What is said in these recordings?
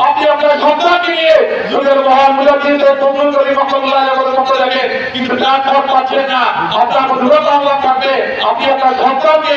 আপনি আপনার সন্তানকে নিয়ে যুগের মহান মুজাহিদ তবুল করি রহমতুল্লাহ পক্ষ থেকে কিন্তু খবর পাচ্ছেন না। আপনার আল্লাহ থাকবে আপনি আপনার সন্তানকে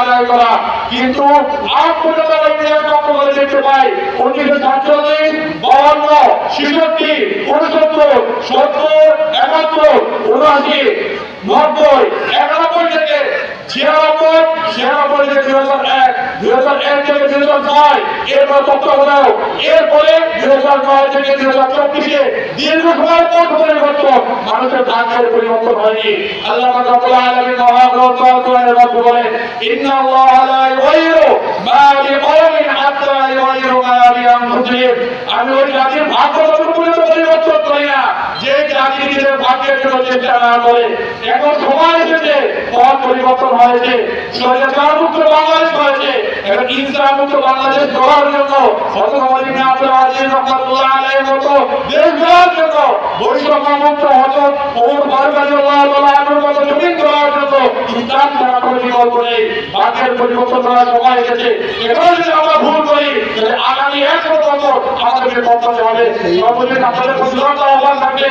আদায় করা। কিন্তু সত্তর নব্বই ছিয়ানব্বই ছিয়ানব্বই থেকে দুই হাজার এক। দুই হাজার এক থেকে দুই হাজার ছয়, এরপর তত্ত্বাবধায়ক এরপরে দুই হাজার নয় থেকে দুই হাজার পরিবর্তন মানুষের আমি ওই জাতির ভাগ্য পরিবর্তন যে জাতি নিজের চেষ্টা না করে এখন সময় এসেছে, পথ পরিবর্তন হয়েছে মুক্ত বাংলাদেশ হয়েছে। এখন ইসলাম মুক্ত বাংলাদেশ গড়ার জন্য মতো মতো পরিবর্তন করার সময় এসেছে। এখন যদি আমরা ভুল করি, তাহলে আগামী একশো বছর আমাদেরকে পৌঁছাতে হবে। সর্বদিন আপনাদের প্রতিরোধ আহ্বান থাকবে।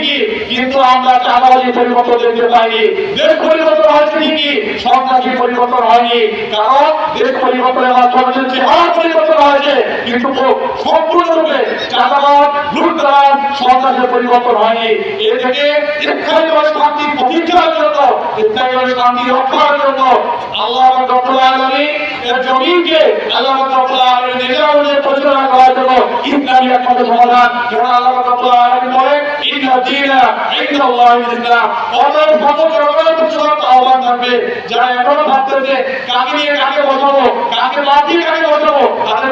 ঠিকই কিন্তু আমরা চাঁদাবাজি পরিবর্তন দেখতে পাইনি। দেশ পরিবর্তন হয়েছে ঠিকই, সন্ত্রাসী পরিবর্তন হয়নি, কারণ দেশ পরিবর্তনের মাধ্যমে চেহারা পরিবর্তন হয়েছে, কিন্তু সম্পূর্ণরূপে চাঁদাবাদ লুটতরাজ, সন্ত্রাসের পরিবর্তন হয়নি। এ থেকে শান্তি প্রতিষ্ঠার জন্য শান্তি রক্ষার জন্য আল্লাহ জমিনকে আল্লাহ আলামিন পরিচালনা করার জন্য ইসলামী একমাত্র সমাধান, যেমন আল্লাহ বলে আহ্বান থাকবে। যারা এখনও ভাবতেছে কাকে নিয়ে কাকে বসাবো, কাকে বাদ দিয়ে কাকে বসাবো, তাদের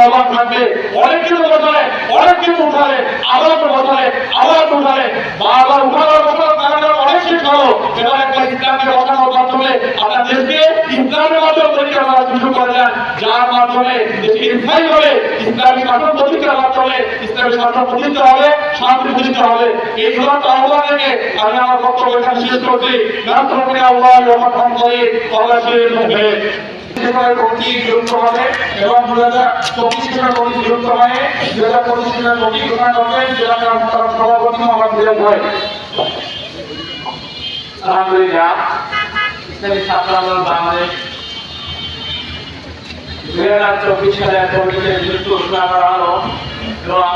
আহ্বান থাকবে। অনেক কিছু বসালে, অনেক কিছু উঠালে, আবার বসালে, আবার উঠালে। বারবার উঠানোর বসানোর কারণে অনেক কিছু হলো এবার একটা ইসলামকে বসানোর মাধ্যমে আপনার দেশকে ইসলামের মাধ্যমে পরীক্ষা করার সুযোগ করে দেন, যার মাধ্যমে দেশকে স্থায়ী হবে ইসলামী মাধ্যমে ইসলামী প্রতিষ্ঠা বিরাজ ভাই। আলহামদুলিল্লাহ। ইসলামী ছাত্র আন্দোলন বাংলাদেশ। দুই হাজার চব্বিশ সালের কমিটিতে বিলুপ্ত ঘোষণা করা হলো এবং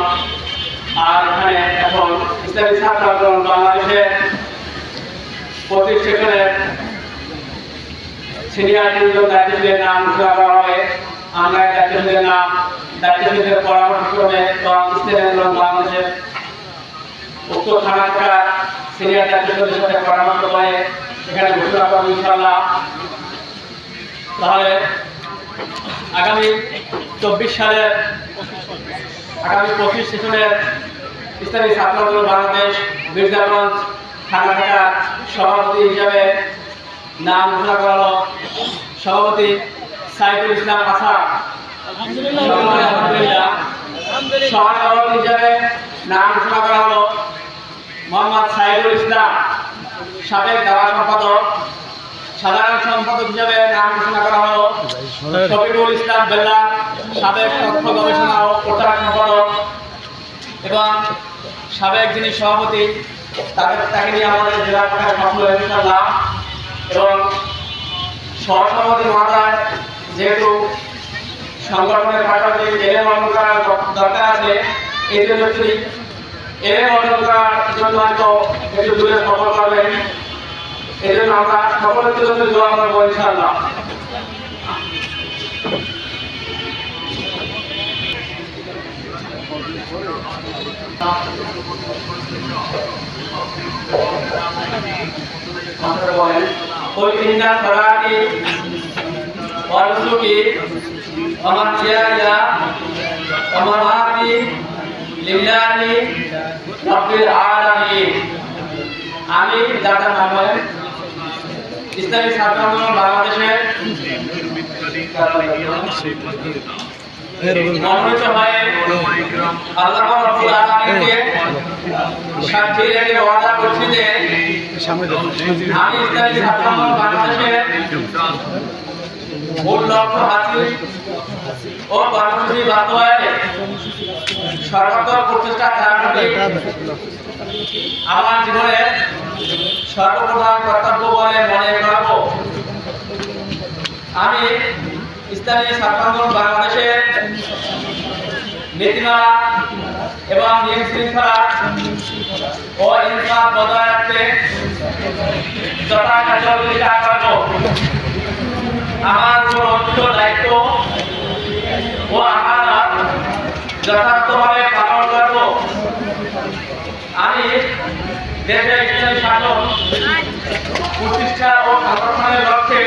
আর এখানে এখন ইসলামী ছাত্র আন্দোলন বাংলাদেশের প্রতিষ্ঠানের সিনিয়র দুজন দায়িত্বশীলের নাম ঘোষণা করা হবে আমরা দায়িত্বশীলের নাম, দায়িত্বশীলের পরামর্শ ক্রমে এবং ইসলামী আন্দোলন বাংলাদেশের উক্ত থানাকার সিনিয়র দায়িত্বশীলের সাথে পরামর্শ করে এখানে ঘোষণা করব ইনশাল্লাহ তাহলে আগামী চব্বিশ সালের আগামী পঁচিশ সেশনের ইসলামী ছাত্র বাংলাদেশ মির্জাগঞ্জ থানা থাকার সভাপতি হিসাবে নাম ঘোষণা করা হলো। সভাপতি সাইফুল ইসলাম আসাদ সভাপতি হিসাবে নাম ঘোষণা করা হলো মোহাম্মদ সাইদুল ইসলাম। সাবেক দাবা সম্পাদক, সাধারণ সম্পাদক হিসাবে নাম ঘোষণা করা হলো শফিকুল ইসলাম বেল্লা, সাবেক তথ্য গবেষণা ও প্রচার সম্পাদক এবং সাবেক যিনি সভাপতি তাকে তাকে নিয়ে আমাদের জেলা সফল এবং সহসভাপতি মহাশয় যেহেতু সংগঠনের পাশাপাশি এলে গঠন করার দরকার আছে এই জন্য তিনি এলে গঠন করার জন্য হয়তো একটু দূরে সফর করবেন। এই জন্য আমরা সকলের জন্য দোয়া করব ইনশাআল্লাহ कोई इंजा सला के वारसों के अमर किया या अमरा की लिल्लाह ने रब्बिल आलमीन आमीन दादा नाम है ইসলামী ছাত্র আন্দোলন বাংলাদেশের মনোনীত হয়ে আল্লাহ সাক্ষী রেখে ওয়াদা করছি যে আমি ইসলামী ছাত্র আন্দোলন বাংলাদেশের মূল লক্ষ্য হাসিল ও কর্মসূচি বাস্তবায়নে সর্বাত্মক প্রচেষ্টা আমার জীবনের সর্বপ্রধান কর্তব্য বলে মনে করব। আমি ইসলামী ছাত্র আন্দোলন বাংলাদেশের নীতিমালা এবং নিয়ম শৃঙ্খলা ও ইনসাফ বজায় রাখতে করব। আমার অর্পিত দায়িত্ব ও আমানত যথার্থভাবে পালন করব। আমি দেশের ইসলামী শাসন প্রতিষ্ঠা ও সংরক্ষণের লক্ষ্যে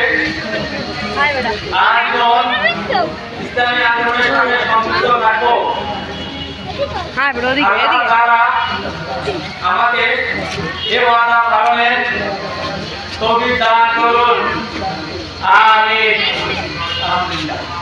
ইসলামী আন্দোলনের সঙ্গে হ্যাঁ আমাকে এ ওয়াদা পালনের তৌফিক দান করুন। আমিন। আলহামদুলিল্লাহ।